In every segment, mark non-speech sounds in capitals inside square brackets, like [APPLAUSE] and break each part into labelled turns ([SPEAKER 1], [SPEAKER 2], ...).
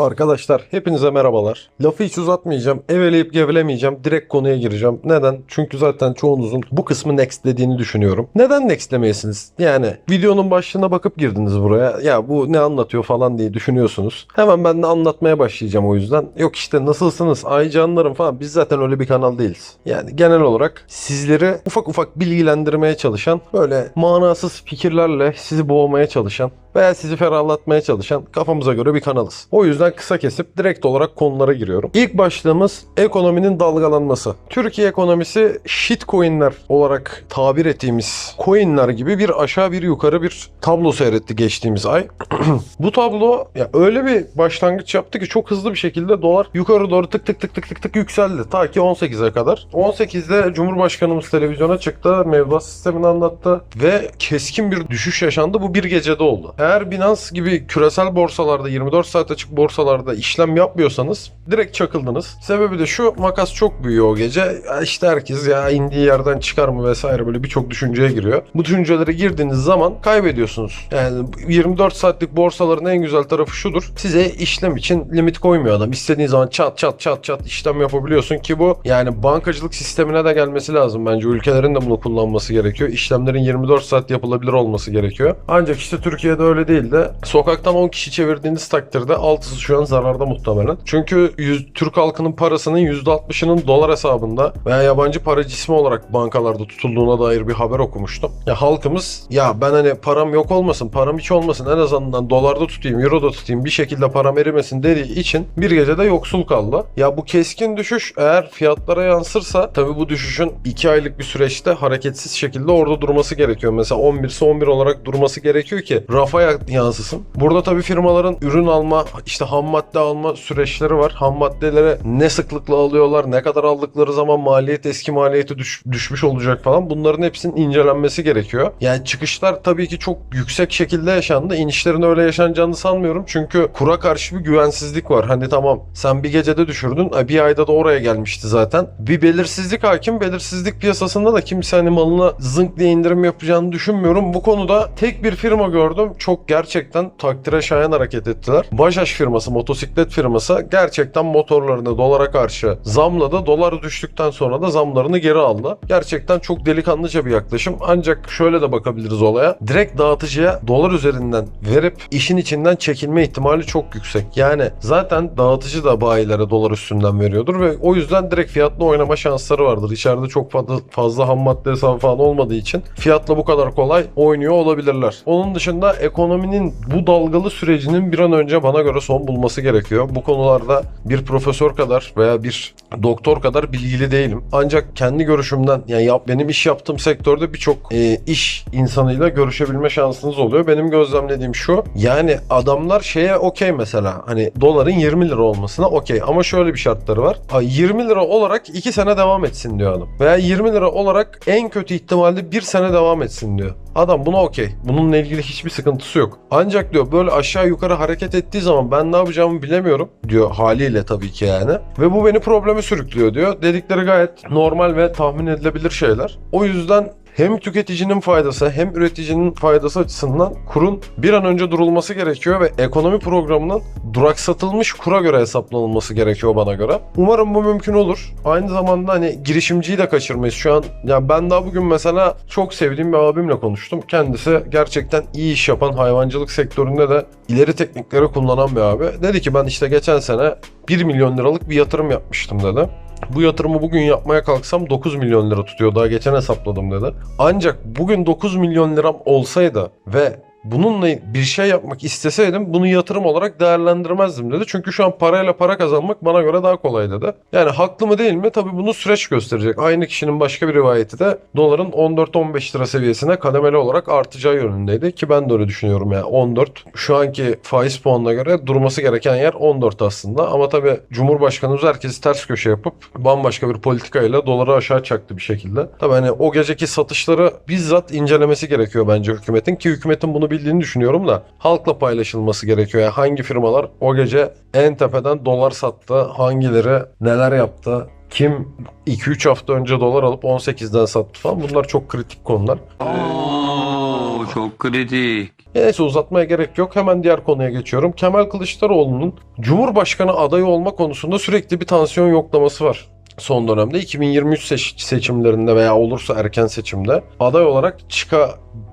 [SPEAKER 1] Arkadaşlar hepinize merhabalar. Lafı hiç uzatmayacağım. Eveleyip gevelemeyeceğim. Direkt konuya gireceğim. Neden? Çünkü zaten çoğunuzun bu kısmı next dediğini düşünüyorum. Neden next demeyesiniz? Yani videonun başlığına bakıp girdiniz buraya. Ya bu ne anlatıyor falan diye düşünüyorsunuz. Hemen ben de anlatmaya başlayacağım o yüzden. Yok işte nasılsınız? Ay canlarım falan. Biz zaten öyle bir kanal değiliz. Yani genel olarak sizleri ufak ufak bilgilendirmeye çalışan böyle manasız fikirlerle sizi boğmaya çalışan veya sizi ferahlatmaya çalışan kafamıza göre bir kanalız. O yüzden kısa kesip direkt olarak konulara giriyorum. İlk başlığımız ekonominin dalgalanması. Türkiye ekonomisi shitcoinler olarak tabir ettiğimiz coinler gibi bir aşağı bir yukarı bir tablo seyretti geçtiğimiz ay. [CLEARS THROAT] Bu tablo ya öyle bir başlangıç yaptı ki çok hızlı bir şekilde dolar yukarı doğru tık tık tık tık tık tık yükseldi. Ta ki 18'e kadar. 18'de Cumhurbaşkanımız televizyona çıktı. Mevduat sistemini anlattı ve keskin bir düşüş yaşandı. Bu bir gecede oldu. Eğer Binance gibi küresel borsalarda 24 saat açık borsalarda işlem yapmıyorsanız direkt çakıldınız. Sebebi de şu makas çok büyüyor o gece. Ya işte herkes ya indiği yerden çıkar mı vesaire böyle birçok düşünceye giriyor. Bu düşüncelere girdiğiniz zaman kaybediyorsunuz. Yani 24 saatlik borsaların en güzel tarafı şudur. Size işlem için limit koymuyor adam. İstediğin zaman çat çat çat çat işlem yapabiliyorsun ki bu yani bankacılık sistemine de gelmesi lazım bence. Ülkelerin de bunu kullanması gerekiyor. İşlemlerin 24 saat yapılabilir olması gerekiyor. Ancak işte Türkiye'de öyle değil de sokaktan 10 kişi çevirdiğiniz takdirde altısı şu an zararda muhtemelen. Çünkü yüz- Türk halkının parasının %60'ının dolar hesabında veya yabancı para cismi olarak bankalarda tutulduğuna dair bir haber okumuştum. Ya halkımız ya ben hani param yok olmasın, param hiç olmasın en azından dolarda tutayım, euroda tutayım bir şekilde param erimesin dediği için bir gecede yoksul kaldı. Ya bu keskin düşüş eğer fiyatlara yansırsa tabii bu düşüşün 2 aylık bir süreçte hareketsiz şekilde orada durması gerekiyor. Mesela 11 ise 11 olarak durması gerekiyor ki rafa ya- yansısın. Burada tabii firmaların ürün alma, işte ham madde alma süreçleri var. Ham maddelere ne sıklıkla alıyorlar, ne kadar aldıkları zaman maliyet eski maliyeti düş- düşmüş olacak falan. Bunların hepsinin incelenmesi gerekiyor. Yani çıkışlar tabii ki çok yüksek şekilde yaşandı. İnişlerin öyle yaşanacağını sanmıyorum. Çünkü kura karşı bir güvensizlik var. Hani tamam sen bir gecede düşürdün. Bir ayda da oraya gelmişti zaten. Bir belirsizlik hakim. Belirsizlik piyasasında da kimse hani malına zınk diye indirim yapacağını düşünmüyorum. Bu konuda tek bir firma gördüm. Çok gerçekten takdire şayan hareket ettiler. Bajaj firması, motosiklet firması gerçekten motorlarını dolara karşı zamladı. Dolar düştükten sonra da zamlarını geri aldı. Gerçekten çok delikanlıca bir yaklaşım. Ancak şöyle de bakabiliriz olaya. Direkt dağıtıcıya dolar üzerinden verip işin içinden çekilme ihtimali çok yüksek. Yani zaten dağıtıcı da bayilere dolar üstünden veriyordur ve o yüzden direkt fiyatla oynama şansları vardır. İçeride çok fazla, fazla ham madde hesabı falan olmadığı için fiyatla bu kadar kolay oynuyor olabilirler. Onun dışında ekonominin bu dalgalı sürecinin bir an önce bana göre son bulması gerekiyor. Bu konularda bir profesör kadar veya bir doktor kadar bilgili değilim. Ancak kendi görüşümden yani yap, benim iş yaptığım sektörde birçok e, iş insanıyla görüşebilme şansınız oluyor. Benim gözlemlediğim şu. Yani adamlar şeye okey mesela hani doların 20 lira olmasına okey ama şöyle bir şartları var. Ha, 20 lira olarak 2 sene devam etsin diyor adam. Veya 20 lira olarak en kötü ihtimalle 1 sene devam etsin diyor. Adam buna okey. Bununla ilgili hiçbir sıkıntısı yok. Ancak diyor böyle aşağı yukarı hareket ettiği zaman ben ne yapacağımı bilemiyorum diyor haliyle tabii ki yani. Ve bu beni probleme sürüklüyor diyor. Dedikleri gayet normal ve tahmin edilebilir şeyler. O yüzden hem tüketicinin faydası hem üreticinin faydası açısından kurun bir an önce durulması gerekiyor ve ekonomi programının duraksatılmış kura göre hesaplanılması gerekiyor bana göre. Umarım bu mümkün olur. Aynı zamanda hani girişimciyi de kaçırmayız. Şu an ya ben daha bugün mesela çok sevdiğim bir abimle konuştum. Kendisi gerçekten iyi iş yapan hayvancılık sektöründe de ileri teknikleri kullanan bir abi. Dedi ki ben işte geçen sene 1 milyon liralık bir yatırım yapmıştım dedi. Bu yatırımı bugün yapmaya kalksam 9 milyon lira tutuyor. Daha geçen hesapladım dedi. Ancak bugün 9 milyon liram olsaydı ve bununla bir şey yapmak isteseydim bunu yatırım olarak değerlendirmezdim dedi. Çünkü şu an parayla para kazanmak bana göre daha kolay dedi. Yani haklı mı değil mi? Tabii bunu süreç gösterecek. Aynı kişinin başka bir rivayeti de doların 14-15 lira seviyesine kademeli olarak artacağı yönündeydi. Ki ben de öyle düşünüyorum yani 14. Şu anki faiz puanına göre durması gereken yer 14 aslında. Ama tabii Cumhurbaşkanımız herkesi ters köşe yapıp bambaşka bir politikayla doları aşağı çaktı bir şekilde. Tabii hani o geceki satışları bizzat incelemesi gerekiyor bence hükümetin ki hükümetin bunu bildiğini düşünüyorum da halkla paylaşılması gerekiyor. Yani hangi firmalar o gece en tepeden dolar sattı, hangileri neler yaptı, kim 2-3 hafta önce dolar alıp 18'den sattı falan bunlar çok kritik konular.
[SPEAKER 2] Oo çok kritik.
[SPEAKER 1] Neyse uzatmaya gerek yok. Hemen diğer konuya geçiyorum. Kemal Kılıçdaroğlu'nun Cumhurbaşkanı adayı olma konusunda sürekli bir tansiyon yoklaması var. Son dönemde 2023 seç- seçimlerinde veya olursa erken seçimde aday olarak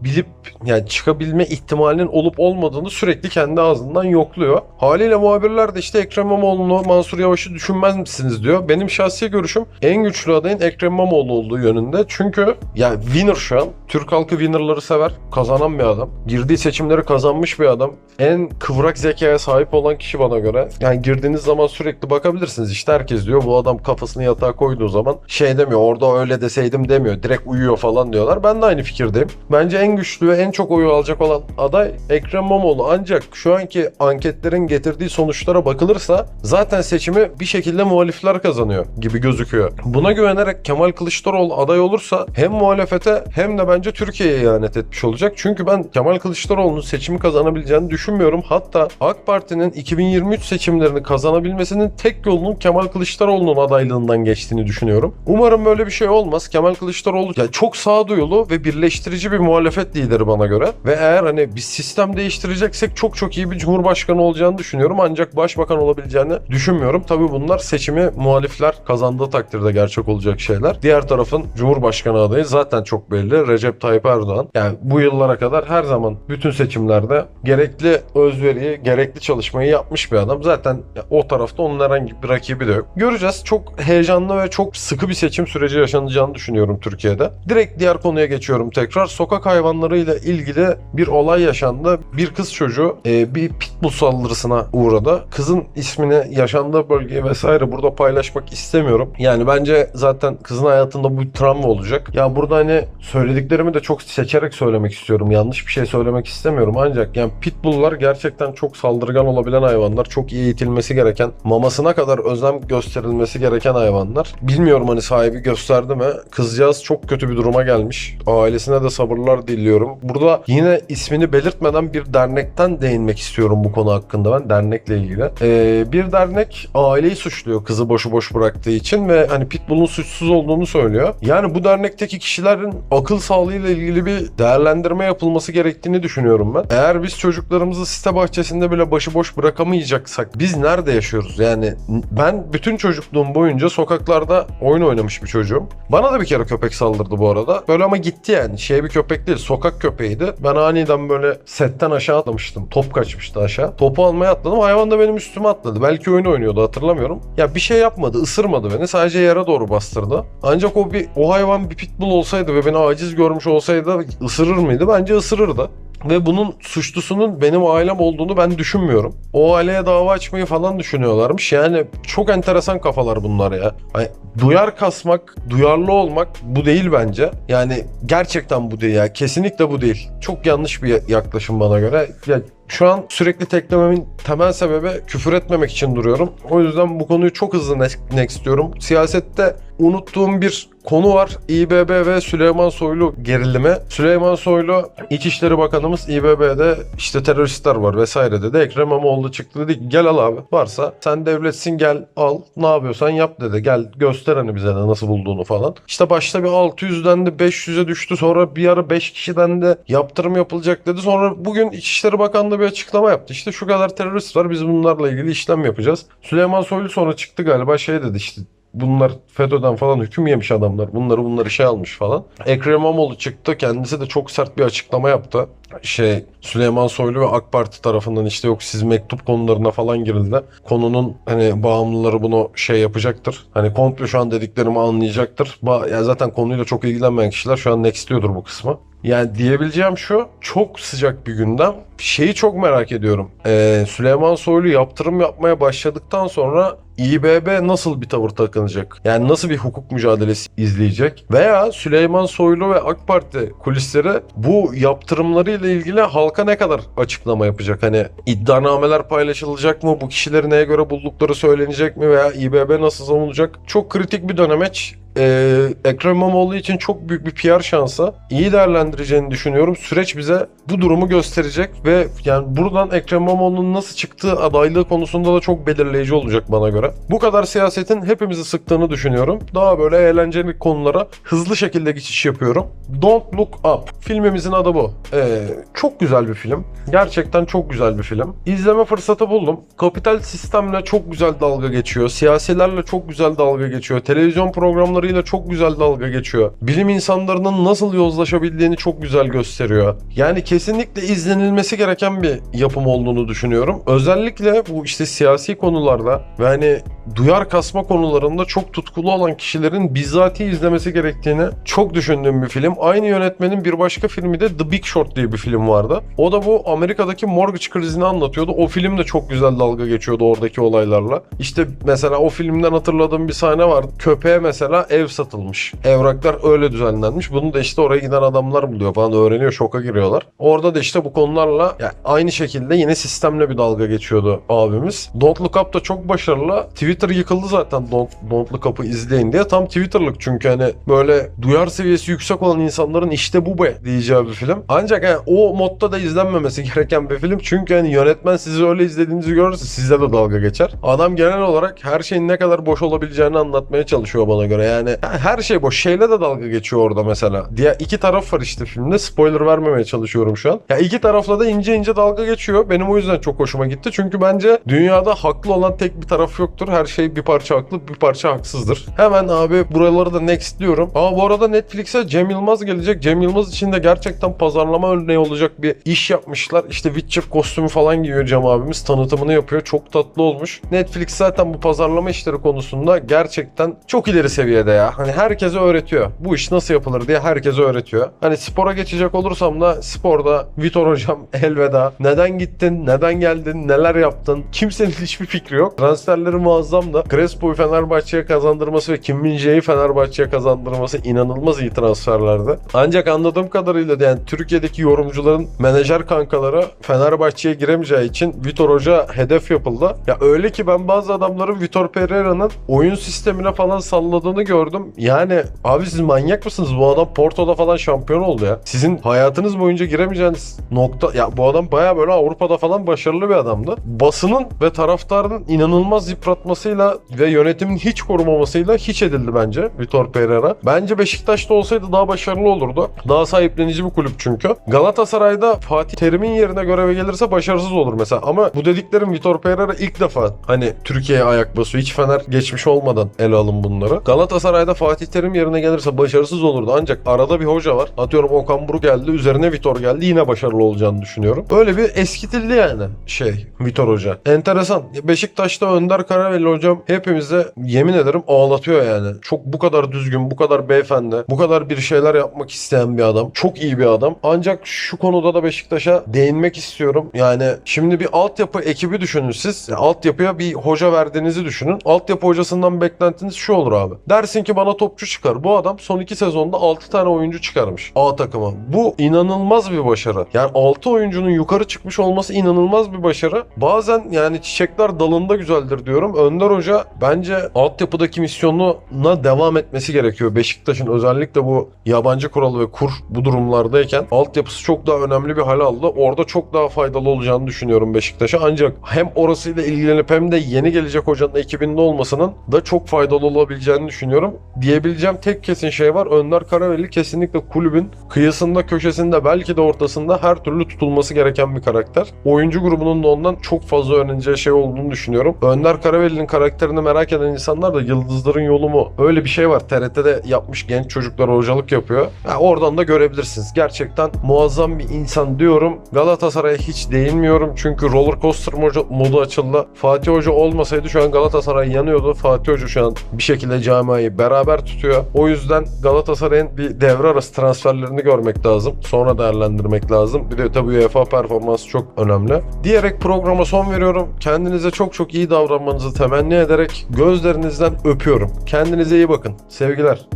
[SPEAKER 1] çıkabilip yani çıkabilme ihtimalinin olup olmadığını sürekli kendi ağzından yokluyor. Haliyle muhabirler de işte Ekrem İmamoğlu'nu Mansur Yavaş'ı düşünmez misiniz diyor. Benim şahsi görüşüm en güçlü adayın Ekrem İmamoğlu olduğu yönünde. Çünkü ya winner şu an. Türk halkı winner'ları sever. Kazanan bir adam. Girdiği seçimleri kazanmış bir adam. En kıvrak zekaya sahip olan kişi bana göre. Yani girdiğiniz zaman sürekli bakabilirsiniz. İşte herkes diyor bu adam kafasını yatağa koyduğu zaman şey demiyor. Orada öyle deseydim demiyor. Direkt uyuyor falan diyorlar. Ben de aynı fikirdeyim. Bence en güçlü ve en çok oyu alacak olan aday Ekrem İmamoğlu. Ancak şu anki anketlerin getirdiği sonuçlara bakılırsa zaten seçimi bir şekilde muhalifler kazanıyor gibi gözüküyor. Buna güvenerek Kemal Kılıçdaroğlu aday olursa hem muhalefete hem de bence Türkiye'ye ihanet etmiş olacak. Çünkü ben Kemal Kılıçdaroğlu'nun seçimi kazanabileceğini düşünmüyorum. Hatta AK Parti'nin 2023 seçimlerini kazanabilmesinin tek yolunun Kemal Kılıçdaroğlu'nun adaylığından geçtiğini düşünüyorum. Umarım böyle bir şey olmaz. Kemal Kılıçdaroğlu ya çok sağduyulu ve birleştirici bir muhalefet lideri bana göre. Ve eğer hani bir sistem değiştireceksek çok çok iyi bir cumhurbaşkanı olacağını düşünüyorum. Ancak başbakan olabileceğini düşünmüyorum. Tabii bunlar seçimi muhalifler kazandığı takdirde gerçek olacak şeyler. Diğer tarafın cumhurbaşkanı adayı zaten çok belli. Recep Tayyip Erdoğan. Yani bu yıllara kadar her zaman bütün seçimlerde gerekli özveriyi, gerekli çalışmayı yapmış bir adam. Zaten o tarafta onun herhangi bir rakibi de yok. Göreceğiz. Çok heyecanlı ve çok sıkı bir seçim süreci yaşanacağını düşünüyorum Türkiye'de. Direkt diğer konuya geçiyorum tekrar. Sokak hayvanlarıyla ilgili bir olay yaşandı. Bir kız çocuğu e, bir pitbull saldırısına uğradı. Kızın ismini, yaşandığı bölgeyi vesaire burada paylaşmak istemiyorum. Yani bence zaten kızın hayatında bu travma olacak. Ya burada hani söylediklerimi de çok seçerek söylemek istiyorum. Yanlış bir şey söylemek istemiyorum. Ancak yani pitbulllar gerçekten çok saldırgan olabilen hayvanlar. Çok iyi eğitilmesi gereken, mamasına kadar özen gösterilmesi gereken hayvanlar. Bilmiyorum hani sahibi gösterdi mi? Kızcağız çok kötü bir duruma gelmiş. Ailesine de sabırlar diliyorum. Burada yine ismini belirtmeden bir dernekten değinmek istiyorum bu konu hakkında ben dernekle ilgili. Ee, bir dernek aileyi suçluyor kızı boşu boş bıraktığı için ve hani Pitbull'un suçsuz olduğunu söylüyor. Yani bu dernekteki kişilerin akıl sağlığıyla ilgili bir değerlendirme yapılması gerektiğini düşünüyorum ben. Eğer biz çocuklarımızı site bahçesinde bile başıboş bırakamayacaksak biz nerede yaşıyoruz? Yani ben bütün çocukluğum boyunca sokaklarda oyun oynamış bir çocuğum. Bana da bir kere köpek saldırdı bu arada. Böyle ama gitti yani. Şey bir köpek değil. Sokak köpeğiydi. Ben aniden böyle setten aşağı atlamıştım. Top kaçmıştı aşağı. Topu almaya atladım. Hayvan da benim üstüme atladı. Belki oyun oynuyordu hatırlamıyorum. Ya bir şey yapmadı. ısırmadı beni. Sadece yere doğru bastırdı. Ancak o bir o hayvan bir pitbull olsaydı ve beni aciz görmüş olsaydı ısırır mıydı? Bence ısırırdı. Ve bunun suçlusunun benim ailem olduğunu ben düşünmüyorum. O aileye dava açmayı falan düşünüyorlarmış. Yani çok enteresan kafalar bunlar ya. Hani duyar kasmak, duyarlı olmak bu değil bence. Yani gerçekten bu değil ya. Kesinlikle bu değil. Çok yanlış bir yaklaşım bana göre. Ya şu an sürekli teklememin temel sebebi küfür etmemek için duruyorum. O yüzden bu konuyu çok hızlı ne istiyorum. Siyasette unuttuğum bir konu var. İBB ve Süleyman Soylu gerilimi. Süleyman Soylu İçişleri Bakanımız İBB'de işte teröristler var vesaire dedi. Ekrem İmamoğlu çıktı dedi gel al abi. Varsa sen devletsin gel al. Ne yapıyorsan yap dedi. Gel göster hani bize de nasıl bulduğunu falan. İşte başta bir 600'den de 500'e düştü. Sonra bir ara 5 kişiden de yaptırım yapılacak dedi. Sonra bugün İçişleri Bakanlığı bir açıklama yaptı. İşte şu kadar terörist var biz bunlarla ilgili işlem yapacağız. Süleyman Soylu sonra çıktı galiba şey dedi işte bunlar FETÖ'den falan hüküm yemiş adamlar. Bunları bunları şey almış falan. Ekrem İmamoğlu çıktı. Kendisi de çok sert bir açıklama yaptı. Şey Süleyman Soylu ve AK Parti tarafından işte yok siz mektup konularına falan girildi. Konunun hani bağımlıları bunu şey yapacaktır. Hani komple şu an dediklerimi anlayacaktır. Ba yani zaten konuyla çok ilgilenmeyen kişiler şu an next diyordur bu kısmı. Yani diyebileceğim şu çok sıcak bir gündem. Şeyi çok merak ediyorum. Ee, Süleyman Soylu yaptırım yapmaya başladıktan sonra İBB nasıl bir tavır takınacak? Yani nasıl bir hukuk mücadelesi izleyecek? Veya Süleyman Soylu ve AK Parti kulisleri bu yaptırımlarıyla ilgili halka ne kadar açıklama yapacak? Hani iddianameler paylaşılacak mı? Bu kişileri neye göre buldukları söylenecek mi? Veya İBB nasıl savunacak? Çok kritik bir dönemeç. E, Ekrem İmamoğlu için çok büyük bir PR şansı. İyi değerlendireceğini düşünüyorum. Süreç bize bu durumu gösterecek ve yani buradan Ekrem İmamoğlu'nun nasıl çıktığı adaylığı konusunda da çok belirleyici olacak bana göre. Bu kadar siyasetin hepimizi sıktığını düşünüyorum. Daha böyle eğlenceli konulara hızlı şekilde geçiş yapıyorum. Don't Look Up. Filmimizin adı bu. Ee, çok güzel bir film. Gerçekten çok güzel bir film. İzleme fırsatı buldum. Kapital sistemle çok güzel dalga geçiyor. Siyasilerle çok güzel dalga geçiyor. Televizyon programlarıyla çok güzel dalga geçiyor. Bilim insanlarının nasıl yozlaşabildiğini çok güzel gösteriyor. Yani kesinlikle izlenilmesi gereken bir yapım olduğunu düşünüyorum. Özellikle bu işte siyasi konularda ve hani duyar kasma konularında çok tutkulu olan kişilerin bizzati izlemesi gerektiğini çok düşündüğüm bir film. Aynı yönetmenin bir başka filmi de The Big Short diye bir film vardı. O da bu Amerika'daki mortgage krizini anlatıyordu. O film de çok güzel dalga geçiyordu oradaki olaylarla. İşte mesela o filmden hatırladığım bir sahne var. Köpeğe mesela ev satılmış. Evraklar öyle düzenlenmiş. Bunu da işte oraya giden adamlar buluyor falan öğreniyor şoka giriyorlar. Orada da işte bu konularla yani aynı şekilde yine sistemle bir dalga geçiyordu abimiz. Don't Look Up da çok başarılı. Twitter yıkıldı zaten Don't, Don't Look Up'ı izleyin diye. Tam Twitter'lık çünkü hani böyle duyar seviyesi yüksek olan insanların işte bu be diyeceği bir film. Ancak yani o modda da izlenmemesi [LAUGHS] gereken bir film. Çünkü hani yönetmen sizi öyle izlediğinizi görürse sizle de dalga geçer. Adam genel olarak her şeyin ne kadar boş olabileceğini anlatmaya çalışıyor bana göre. Yani her şey boş. Şeyle de dalga geçiyor orada mesela. Diğer iki taraf var işte filmde. Spoiler vermemeye çalışıyorum şu an. Ya iki tarafla da ince ince dalga geçiyor. Benim o yüzden çok hoşuma gitti. Çünkü bence dünyada haklı olan tek bir taraf yoktur. Her şey bir parça haklı, bir parça haksızdır. Hemen abi buraları da next diyorum. Ama bu arada Netflix'e Cem Yılmaz gelecek. Cem Yılmaz için de gerçekten pazarlama örneği olacak bir iş yapmışlar. İşte Witcher kostümü falan giyiyor Cem abimiz. Tanıtımını yapıyor. Çok tatlı olmuş. Netflix zaten bu pazarlama işleri konusunda gerçekten çok ileri seviyede ya. Hani herkese öğretiyor. Bu iş nasıl yapılır diye herkese öğretiyor. Hani spora geçecek olursam da sporda Vitor hocam [LAUGHS] elveda. Neden gittin? Neden geldin? Neler yaptın? Kimsenin [LAUGHS] hiçbir fikri yok. Transferleri muazzam da Crespo'yu Fenerbahçe'ye kazandırması ve Kim Min-jae'yi Fenerbahçe'ye kazandırması inanılmaz iyi transferlerdi. Ancak anladığım kadarıyla da yani Türkiye'deki yorumcuların menajer kankaları Fenerbahçe'ye giremeyeceği için Vitor Hoca hedef yapıldı. Ya öyle ki ben bazı adamların Vitor Pereira'nın oyun sistemine falan salladığını gördüm. Yani abi siz manyak mısınız? Bu adam Porto'da falan şampiyon oldu ya. Sizin hayatınız boyunca giremeyeceğiniz nokta ya bu adam baya böyle Avrupa'da falan başarılı bir adamdı. Basının ve taraftarın inanılmaz yıpratmasıyla ve yönetimin hiç korumamasıyla hiç edildi bence Vitor Pereira. Bence Beşiktaş'ta olsaydı daha başarılı olurdu. Daha sahiplenici bir kulüp çünkü. Galatasaray'da Fatih Terim'in yerine göreve gelirse başarısız olur mesela. Ama bu dediklerim Vitor Pereira ilk defa hani Türkiye'ye ayak basıyor. Hiç Fener geçmiş olmadan ele alın bunları. Galatasaray'da Fatih Terim yerine gelirse başarısız olurdu. Ancak arada bir hoca var. Atıyorum Okan Buruk geldi. Üzerine Vitor geldi. Yine başarılı olacağını düşünüyorum. Böyle bir eskitildi yani şey Vitor Hoca. Enteresan. Beşiktaş'ta Önder Karaveli hocam hepimize yemin ederim ağlatıyor yani. Çok bu kadar düzgün, bu kadar beyefendi, bu kadar bir şeyler yapmak isteyen bir adam. Çok iyi bir adam. Ancak şu konuda da Beşiktaş'a değinmek istiyorum. Yani şimdi bir altyapı ekibi düşünün siz. Yani altyapıya bir hoca verdiğinizi düşünün. Altyapı hocasından beklentiniz şu olur abi. Dersin ki bana topçu çıkar. Bu adam son 2 sezonda 6 tane oyuncu çıkarmış. A takıma. Bu inanılmaz bir başarı. Yani 6 oyuncunun yukarı çıkmış olması inanılmaz bir başarı. Bazen yani çiçekler dalında güzeldir diyorum. Önder Hoca bence altyapıdaki misyonuna devam etmesi gerekiyor. Beşiktaş'ın özellikle bu yabancı kuralı ve kur bu durumlardayken altyapısı çok daha önemli bir hal aldı. Orada çok daha faydalı olacağını düşünüyorum Beşiktaş'a. Ancak hem orasıyla ilgilenip hem de yeni gelecek hocanın ekibinde olmasının da çok faydalı olabileceğini düşünüyorum. Diyebileceğim tek kesin şey var. Önder Karaveli kesinlikle kulübün kıyısında, köşesinde, belki de ortasında her türlü tutulması gereken bir karakter. Oyuncu grubunun da ondan çok fazla öğreneceği şey olduğunu düşünüyorum. Önder Karaveli'nin karakterini merak eden insanlar da Yıldızların Yolu mu? Öyle bir şey var. TRT'de yapmış genç çocuklar hocalık yapıyor. Ha, oradan da görebilirsiniz. Gerçekten muazzam bir insan diyorum. Galatasaray'a hiç değinmiyorum. Çünkü roller coaster modu açıldı. Fatih Hoca olmasaydı şu an Galatasaray yanıyordu. Fatih Hoca şu an bir şekilde camiayı beraber tutuyor. O yüzden Galatasaray'ın bir devre arası transferlerini görmek lazım. Sonra değerlendirmek lazım. Bir de tabii UEFA performansı çok önemli. Diyerek programa son veriyorum. Kendinize çok çok iyi davranmanızı temenni ederek gözlerinizden öpüyorum. Kendinize iyi bakın. Sevgiler.